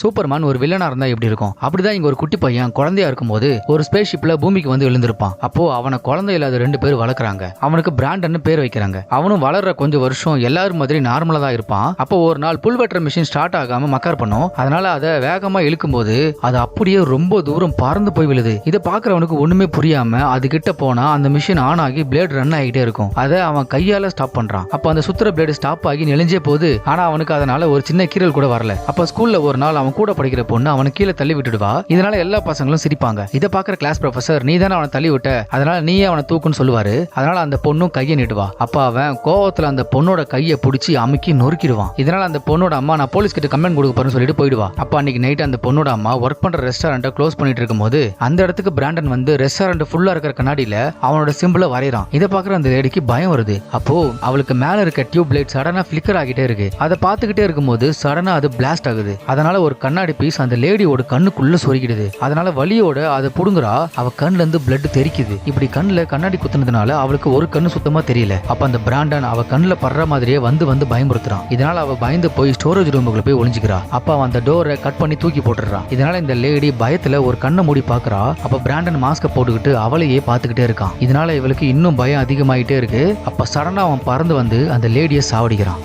Superman ஒரு வில்லனா இருந்தா எப்படி இருக்கும்? அப்படிதான் இங்க ஒரு குட்டி பையன் குழந்தையா இருக்கும்போது ஒரு ஸ்பேஸ் ஷிப்ல பூமிக்கு வந்து விழுந்திருப்பான் அப்போ அவனை குழந்தை இல்லாத ரெண்டு பேர் வளர்க்குறாங்க. அவனுக்கு பிராண்டன் பேர் வைக்கிறாங்க. அவனும் வளர்ற கொஞ்சம் வருஷம் எல்லாரும் மாதிரி நார்மலா தான் இருப்பான். அப்போ ஒரு நாள் புல் வெட்டுற மிஷின் ஸ்டார்ட் ஆகாம மக்கார் பண்ணும். அதனால அதை வேகமா இழுக்கும்போது அது அப்படியே ரொம்ப தூரம் பறந்து போய் விழுது. இதை பாக்குறவனுக்கு ஒண்ணுமே புரியாம அது கிட்ட போனா அந்த மிஷின் ஆன் ஆகி பிளேட் ரன் ஆகிட்டே இருக்கும். அதை அவன் கையால ஸ்டாப் பண்றான். அப்போ அந்த சுத்திர பிளேடு ஸ்டாப் ஆகி நெளிஞ்சே போகுது. ஆனா அவனுக்கு அதனால ஒரு சின்ன கீரல் கூட வரல. அப்ப ஸ்கூல்ல ஒரு நாள் அவன் கூட படிக்கிற பொண்ணு அவனை கீழே தள்ளி விட்டுடுவா. இதனால எல்லா பசங்களும் சிரிப்பாங்க. இதை பாக்குற கிளாஸ் ப்ரொஃபசர் நீ தானே அவனை தள்ளி விட்ட? அதனால நீயே அவனை தூக்குன்னு சொல்லுவாரு. அதனால அந்த பொண்ணும் கையை நீட்டுவா. அப்ப அவன் கோவத்துல அந்த பொண்ணோட கையை பிடிச்சி அமுக்கி நொறுக்கிடுவான். இதனால அந்த பொண்ணோட அம்மா நான் போலீஸ் கிட்ட கம்ப்ளைண்ட் கொடுக்க போறேன்னு சொல்லிட்டு போயிடுவா. அப்ப அன்னைக்கு நைட் அந்த பொண்ணோட அம்மா ஒர்க் பண்ற ரெஸ்டாரண்ட்டை க்ளோஸ் பண்ணிட்டு இருக்கும்போது அந்த இடத்துக்கு பிராண்டன் வந்து ரெஸ்டாரண்ட் ஃபுல்லா இருக்கிற கண்ணாடியில அவனோட சிம்பிளை வரையறான். இதை பாக்குற அந்த லேடிக்கு பயம் வருது. அப்போ அவளுக்கு மேல இருக்க டியூப் லைட் சடனா பிளிக்கர் ஆகிட்டே இருக்கு. அதை பார்த்துக்கிட்டே இருக்கும்போது சடனா அது பிளாஸ்ட் ஆகுது. அதனால ஒரு கண்ணாடி பீஸ் அந்த லேடியோட கண்ணுக்குள்ள சொருகிடுது. அதனால வலியோட அதை புடுங்குறா. அவ கண்ணுல இருந்து பிளட் தெரிக்குது. இப்படி கண்ணுல கண்ணாடி குத்துனதுனால அவளுக்கு ஒரு கண்ணு சுத்தமா தெரியல. அப்ப அந்த பிராண்டன் அவ கண்ணுல படுற மாதிரியே வந்து வந்து பயமுறுத்துறான். இதனால அவ பயந்து போய் ஸ்டோரேஜ் ரூமுக்குள்ள போய் ஒளிஞ்சுக்கிறா. அப்ப அவன் அந்த டோரை கட் பண்ணி தூக்கி போட்டுறான் இதனால இந்த லேடி பயத்துல ஒரு கண்ணை மூடி பாக்குறா. அப்ப பிராண்டன் மாஸ்க போட்டுக்கிட்டு அவளையே பார்த்துக்கிட்டே இருக்கான். இதனால இவளுக்கு இன்னும் பயம் அதிகமாயிட்டே இருக்கு. அப்ப சடனா அவன் பறந்து வந்து அந்த லேடியை சாவடிக்கிறான்.